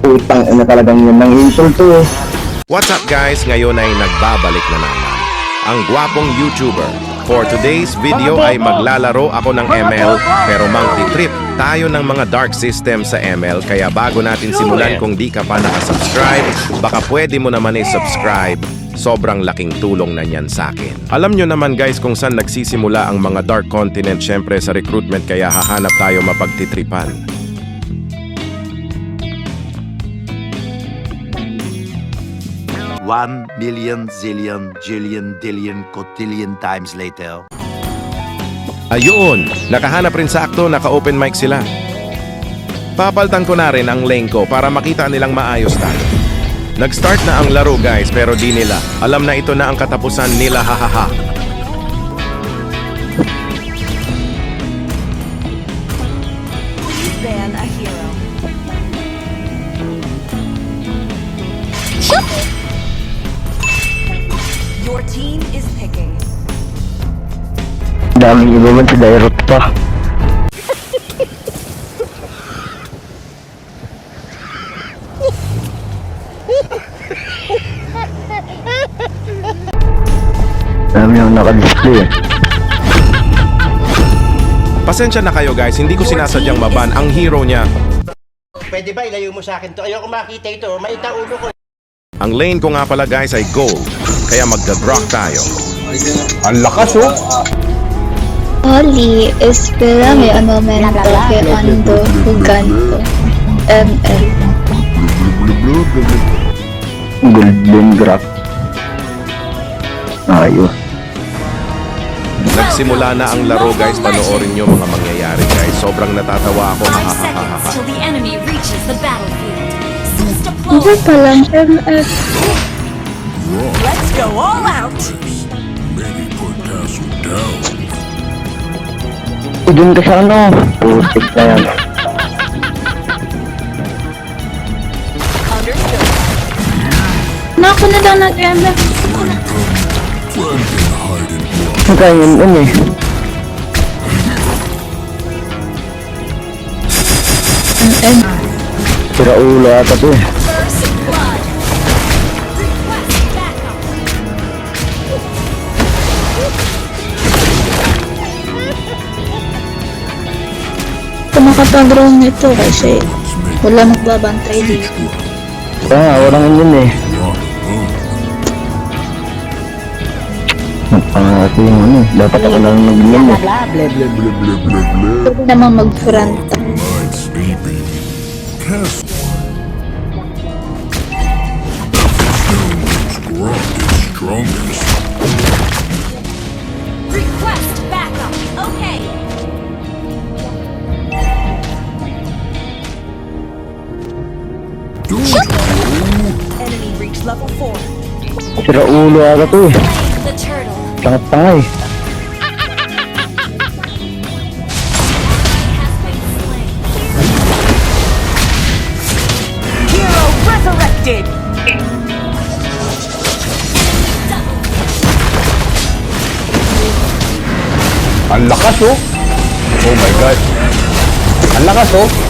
Utang na talagang yun ng insulto eh. What's up guys? Ngayon ay nagbabalik na naman. Ang gwapong YouTuber. For today's video ay maglalaro ako ng ML pero multi-trip tayo ng mga dark system sa ML kaya bago natin simulan kung di ka pa nakasubscribe baka pwede mo naman i-subscribe sobrang laking tulong na niyan sa akin. Alam nyo naman guys kung saan nagsisimula ang mga dark continent syempre sa recruitment kaya hahanap tayo mapagtitripan. One million zillion jillion dillion cotillion times later. Ayun! Nakahanap rin sakto, naka-open mic sila. Papaltan ko na rin ang lane ko para makita nilang maayos tayo. Nag-start na ang laro guys pero di nila. Alam na ito na ang katapusan nila hahaha. Ban a hero. Your team is picking. Daming iba man si Dairot pa. Dami yung naka-display eh. Pasensya na kayo guys, hindi ko sinasadyang maban ang hero niya. Pwede ba ilayo mo sa akin to? Ayoko makita ito. Maita ulo ko. Ang lane ko nga pala guys ay gold, kaya magda-rock tayo. Oli, espérame un momento que ando jugando ML. Golden Graph. Ayos. Nagsimula na ang laro guys, panoorin nyo mga mangyayari guys. Sobrang natatawa ako, Five seconds hahaha. till Ano deploy. palang ML? Let's go all out. Doon ka sa ano? Putik na yan. Nako na lang ng ML. Ang kaya yun yun eh. Sira ulo ata to eh. Kung makapag-roam nito kasi wala magbabantay dito. Kaya nga, walang yun eh. Napangati yung ano. Dapat ako na lang nag-yun eh. Pwede naman mag-front. Request backup. Okay. Sira ulo ata to eh. Turtle. Tangat-tanga eh. Resurrected. Ang lakas oh. Oh my god. Ang lakas oh.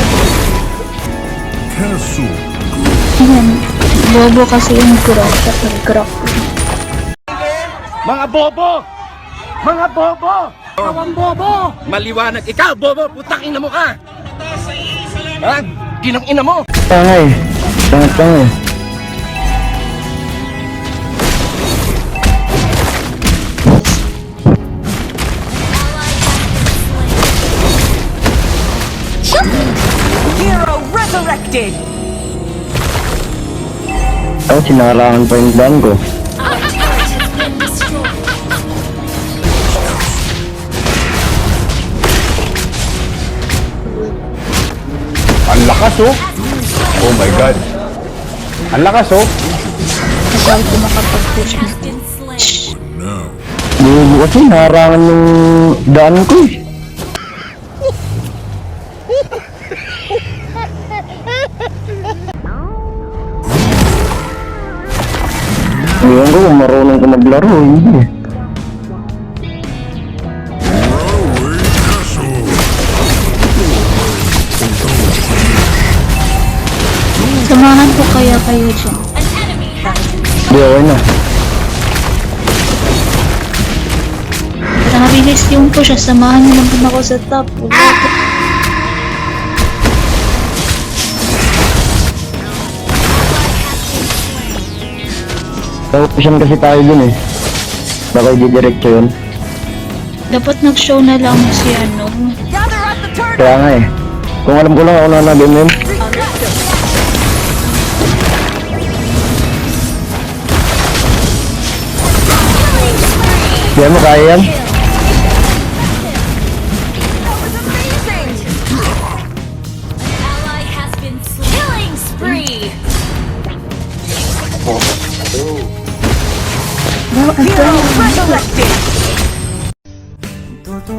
Ayan. Bobo kasi yung grok at nag-grok. Mga bobo! Mga bobo! Awang bobo! Maliwanag ikaw, bobo! Putang ina mo ka! Ha? Ginang ina mo! Tanga eh. Tangat-tanga resurrected. Ako, sinarangan pa yung daan ko. Ang lakas oh. Oh my god. Ang lakas oh. Tagal ko makapag-push na. Bubo kasi, narangan yung daan ko eh. Ngayon ko kung marunong ko maglaro, hindi eh. Samahan ko kaya kayo dyan. Hindi, okay na. Naka-release yung push, ah. samahan lang din ako sa top. Wala ko. Tapos kasi tayo dun eh. Baka i-diretso yun. Dapat nag-show na lang si ano. Kaya nga eh. Kung alam ko lang ako na na-game yun. Kaya mo kaya yan?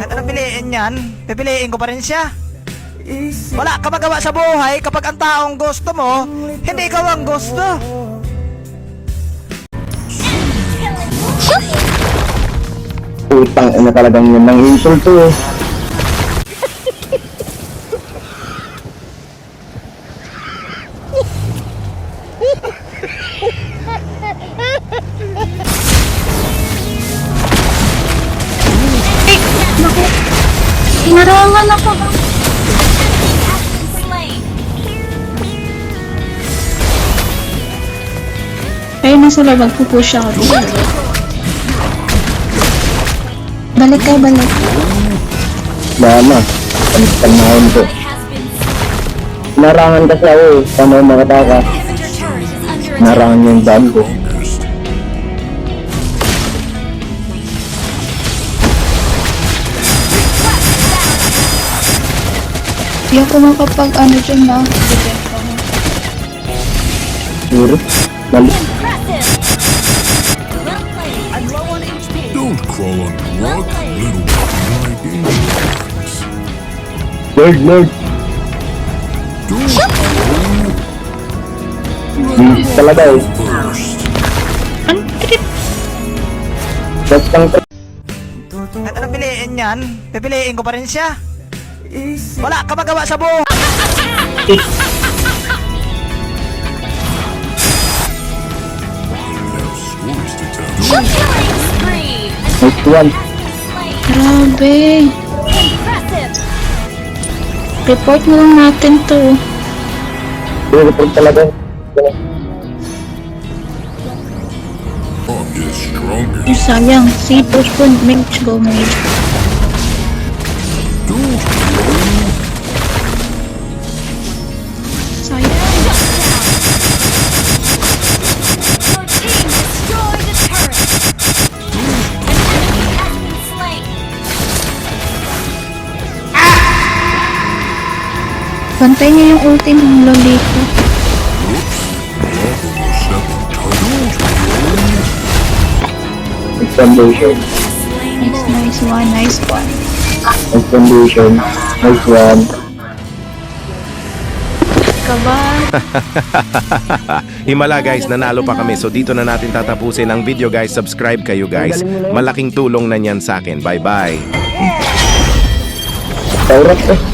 At ano piliin yan? Pipiliin ko pa rin siya. Wala ka magawa sa buhay kapag ang taong gusto mo, hindi ikaw ang gusto. Utang ina talagang yun ng insulto eh. Ayun na sila, magpupush ako. Balik ka, balik. Mama, panahin ko. Narangan kasi ako eh. Paano makataka? Narangan yung daan ko. Hindi ako makapag ano dyan na. Depend ko. Lord, Lord. Bilis talaga eh. First. Ang trip. Basta ang At ano piliin yan? Pipiliin ko pa rin siya. Wala ka magawa sa buhay. Have stories to tell. Killing spree. next one. Slain. Grabe. Report na lang natin to. Report talaga. I'll get stronger. Ay, sayang. Si postpone. Mage go, mage. Bantay niyo yung ulti ng lolito. Next foundation. Nice, nice one. Nice one. Foundation. Next one. Himala guys, nanalo pa kami. So dito na natin tatapusin ang video guys. Subscribe kayo guys. Malaking tulong na yan sa akin. Bye bye. Taurat eh.